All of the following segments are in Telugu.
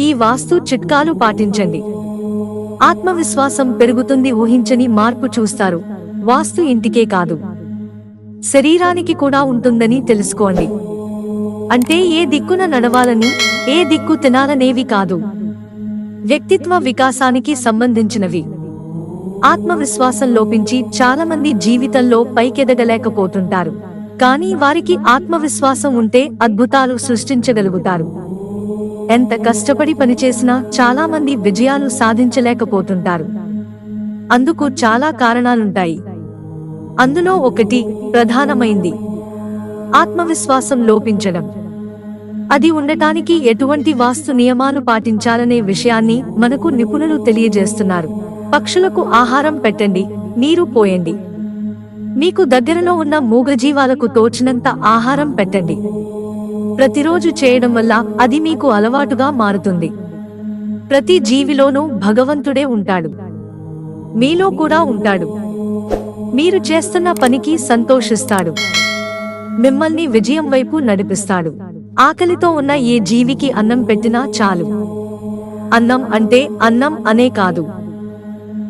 ఈ వాస్తు చిట్కాలు పాటించండి. ఆత్మవిశ్వాసం పెరుగుతుంది ఊహించని మార్పు చూస్తారు. వాస్తు ఇంటికే కాదు. శరీరానికి కూడా ఉంటుందని తెలుసుకోండి. అంటే ఏ దిక్కున నడవాలని ఏ దిక్కు తినాలనేవి కాదు. వ్యక్తిత్వ వికాసానికి సంబంధించినవి. ఆత్మవిశ్వాసం లోపించి చాలామంది జీవితంలో పైకెదగలేకపోతుంటారు. కానీ వారికి ఆత్మవిశ్వాసం ఉంటే అద్భుతాలు సృష్టించగలుగుతారు. ఎంత కష్టపడి పనిచేసినా చాలా మంది విజయాలు సాధించలేకపోతుంటారు. అందుకు చాలా కారణాలుంటాయి. అందులో ఒకటి ప్రధానమైంది. ఆత్మవిశ్వాసం లోపించడం. అది ఉండటానికి ఎటువంటి వాస్తు నియమాలు పాటించాలనే విషయాన్ని మనకు నిపుణులు తెలియజేస్తున్నారు. పక్షులకు ఆహారం పెట్టండి నీరు పోయండి. మీకు దగ్గరలో ఉన్న మూగజీవాలకు తోచినంత ఆహారం పెట్టండి. ప్రతిరోజు చేయడం వల్ల అది మీకు అలవాటుగా మారుతుంది. ప్రతి జీవిలోనూ భగవంతుడే ఉంటాడు. మీలో కూడా ఉంటాడు. మీరు చేస్తున్న పనికి సంతోషిస్తాడు. మిమ్మల్ని విజయం వైపు నడిపిస్తాడు. ఆకలితో ఉన్న ఏ జీవికి అన్నం పెట్టినా చాలు. అన్నం అంటే అన్నం అనే కాదు.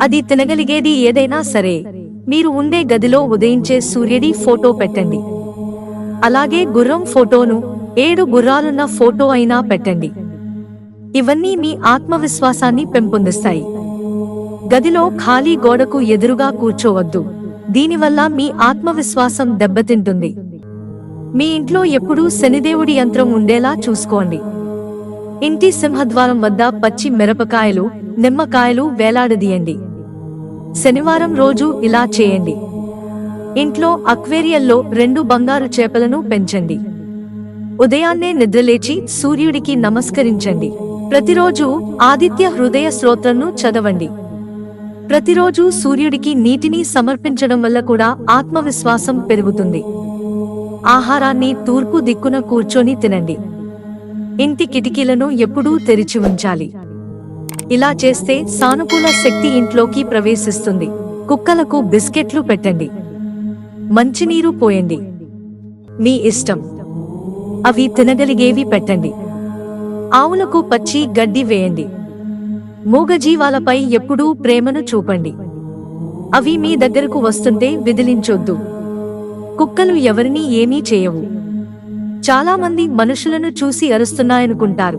అది తినగలిగేది ఏదైనా సరే. మీరు ఉండే గదిలో ఉదయించే సూర్యుడి ఫోటో పెట్టండి. అలాగే గుర్రం ఫోటోను ఏడు గుర్రాలున్న ఫోటో అయినా పెట్టండి. ఇవన్నీ మీ ఆత్మవిశ్వాసాన్ని పెంపొందిస్తాయి. గదిలో ఖాళీ గోడకు ఎదురుగా కూర్చోవద్దు. దీనివల్ల మీ ఆత్మవిశ్వాసం దెబ్బతింటుంది. మీ ఇంట్లో ఎప్పుడూ శనిదేవుడి యంత్రం ఉండేలా చూసుకోండి. ఇంటి సింహద్వారం వద్ద పచ్చి మిరపకాయలు నిమ్మకాయలు వేలాడదీయండి. శనివారం రోజు ఇలా చేయండి. ఇంట్లో అక్వేరియంలో రెండు బంగారు చేపలను పెంచండి. ఉదయాన్నే నిద్రలేచి సూర్యుడికి నమస్కరించండి. ప్రతిరోజు ఆదిత్య హృదయ స్తోత్రంను చదవండి. ప్రతిరోజు సూర్యుడికి నీటిని సమర్పించడం వల్ల కూడా ఆత్మవిశ్వాసం పెరుగుతుంది. ఆహారాన్ని తూర్పు దిక్కున కూర్చొని తినండి. ఇంటి కిటికీలను ఎప్పుడూ తెరిచి ఉంచాలి. ఇలా చేస్తే సానుకూల శక్తి ఇంట్లోకి ప్రవేశిస్తుంది. కుక్కలకు బిస్కెట్లు పెట్టండి. మంచినీరు పోయండి. మీ ఇష్టం. అవి తినగలిగేవి పెట్టండి. ఆవులకు పచ్చి గడ్డి వేయండి. మూగజీవాలపై ఎప్పుడూ ప్రేమను చూపండి. అవి మీ దగ్గరకు వస్తుంటే విదిలించొద్దు. కుక్కలు ఎవరినీ ఏమీ చేయవు. చాలామంది మనుషులను చూసి అరుస్తున్నాయనుకుంటారు.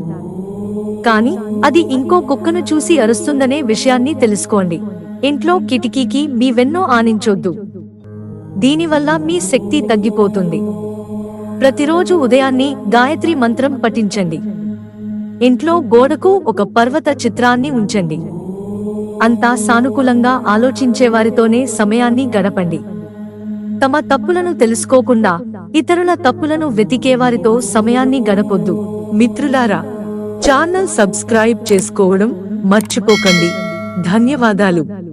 కానీ అది ఇంకో కుక్కను చూసి అరుస్తుందనే విషయాన్ని తెలుసుకోండి. ఇంట్లో కిటికీకి మీ వెన్నో ఆనించొద్దు. దీనివల్ల మీ శక్తి తగ్గిపోతుంది. ప్రతిరోజు ఉదయాన్నే గాయత్రి మంత్రం పఠించండి. ఇంట్లో గోడకు ఒక పర్వత చిత్రాన్ని ఉంచండి. అంతా సానుకూలంగా ఆలోచించే వారితోనే సమయాన్ని గడపండి. తమ తప్పులను తెలుసుకోకుండా ఇతరుల తప్పులను వెతికేవారితో సమయాన్ని గడపొద్దు. మిత్రులారా ఛానల్ సబ్స్క్రైబ్ చేసుకోవడం మర్చిపోకండి. ధన్యవాదాలు.